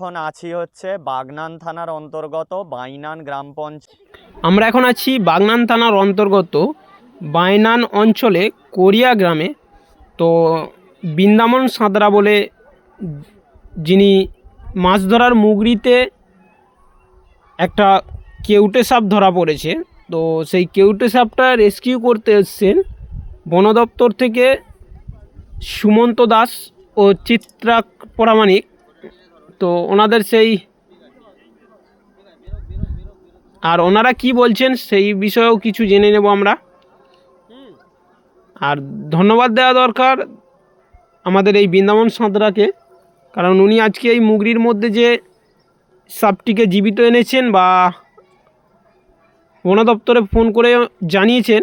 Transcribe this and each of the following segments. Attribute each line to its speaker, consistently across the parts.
Speaker 1: এখন আছি হচ্ছে বাগনান থানার অন্তর্গত বাইনান গ্রাম পঞ্চায়েত।
Speaker 2: আমরা এখন আছি বাগনান থানার অন্তর্গত বাইনান অঞ্চলে কোরিয়া গ্রামে। তো বৃন্দাবন সাঁতরা বলে যিনি মাছ ধরার মুগরিতে একটা কেউটে সাপ ধরা পড়েছে, তো সেই কেউটে সাপটা রেস্কিউ করতে এসছেন বন দপ্তর থেকে সুমন্ত দাস ও চিত্রা পরামানিক। তো ওনাদের সেই আর ওনারা কি বলছেন সেই বিষয়েও কিছু জেনে নেব আমরা। আর ধন্যবাদ দেওয়া দরকার আমাদের এই বৃন্দাবন সাঁতরাকে, কারণ উনি আজকে এই মুগরির মধ্যে যে সাপটিকে জীবিত এনেছেন বা বন দপ্তরে ফোন করে জানিয়েছেন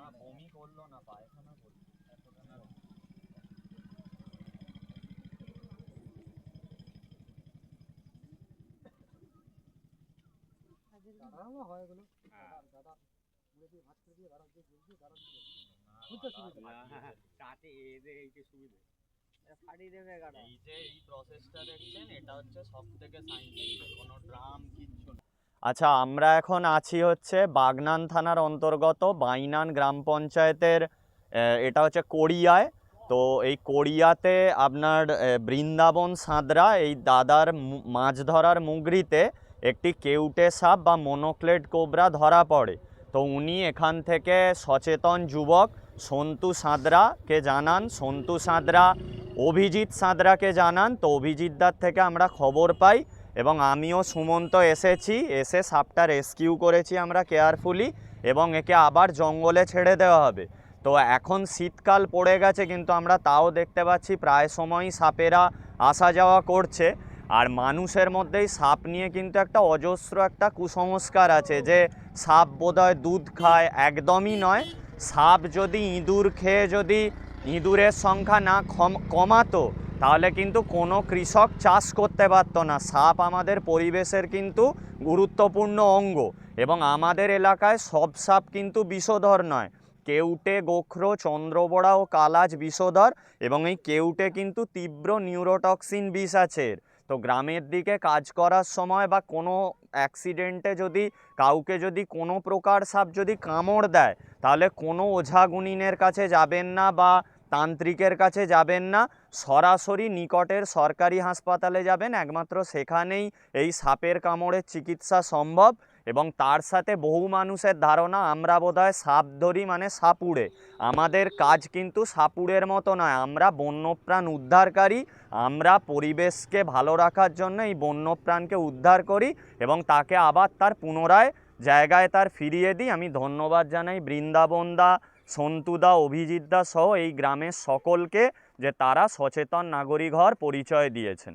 Speaker 1: না বমি করল না পায়খানা করল। এই যে এই প্রসেসটা দেখছেন এটা হচ্ছে সব থেকে সাইন্টিফিক কোনো ড্রাম কিচ্ছু না। আচ্ছা আমরা এখন আছি হচ্ছে বাগনান থানার অন্তর্গত বাইনান গ্রাম পঞ্চায়েতের এটা হচ্ছে কোড়িয়ায়। তো এই কোড়িয়াতে আপনার বৃন্দাবন সাঁতরা, এই দাদার মাছ ধরার মুগরিতে একটি কেউটে সাপ বা মনোক্লেড কোবরা ধরা পড়ে। তো উনি এখান থেকে সচেতন যুবক সন্তু সাঁতরাকে জানান, সন্তু সাঁতরা, অভিজিৎ সাঁতরাকে জানান। তো অভিজিৎদার থেকে আমরা খবর পাই এবং আমিও সুমন্ত এসেছি, এসে সাপটা রেস্কিউ করেছি আমরা কেয়ারফুলি এবং একে আবার জঙ্গলে ছেড়ে দেওয়া হবে। তো এখন শীতকাল পড়ে গেছে কিন্তু আমরা তাও দেখতে পাচ্ছি প্রায় সময়ই সাপেরা আসা যাওয়া করছে। আর মানুষের মধ্যেই সাপ নিয়ে কিন্তু একটা অজস্র একটা কুসংস্কার আছে যে সাপ বোধহয় দুধ খায়, একদমই নয়। সাপ যদি ইঁদুর খেয়ে যদি ইঁদুরের সংখ্যা না কমাতো তাহলে কিন্তু কোনো কৃষক চাষ করতে পারতো না। সাপ আমাদের পরিবেশের কিন্তু গুরুত্বপূর্ণ অঙ্গ এবং আমাদের এলাকায় সব সাপ কিন্তু বিষধর নয়। কেউটে, গোখরো, চন্দ্রবড়া ও কালাজ বিষধর এবং এই কেউটে কিন্তু তীব্র নিউরোটক্সিন বিষ আছে তো গ্রামের দিকে কাজ করার সময় বা কোনো অ্যাক্সিডেন্টে যদি কাউকে যদি কোনো প্রকার সাপ যদি কামড় দেয়, তাহলে কোনো ওঝা গুনিনের কাছে যাবেন না বা তান্ত্রিকের কাছে যাবেন না, সরাসরি নিকটের সরকারি হাসপাতালে যাবেন। একমাত্র সেখানেই এই সাপের কামড়ের চিকিৎসা সম্ভব এবং তার সাথে বহু মানুষের ধারণা, আমরা বোধহয় সাপ ধরি মানে সাপুড়ে। আমাদের কাজ কিন্তু সাপুড়ের মতো নয়, আমরা বন্যপ্রাণ উদ্ধারকারী, আমরা পরিবেশকে ভালো রাখার জন্য এই বন্যপ্রাণকে উদ্ধার করি এবং তাকে আবার তার পুনরায় জায়গায় তার ফিরিয়ে দিই। আমি ধন্যবাদ জানাই বৃন্দাবনদা সন্তুদা অভিজিৎদা সহ এই গ্রামের সকলকে যে তারা সচেতন নাগরিক হওয়ার পরিচয় দিয়েছেন।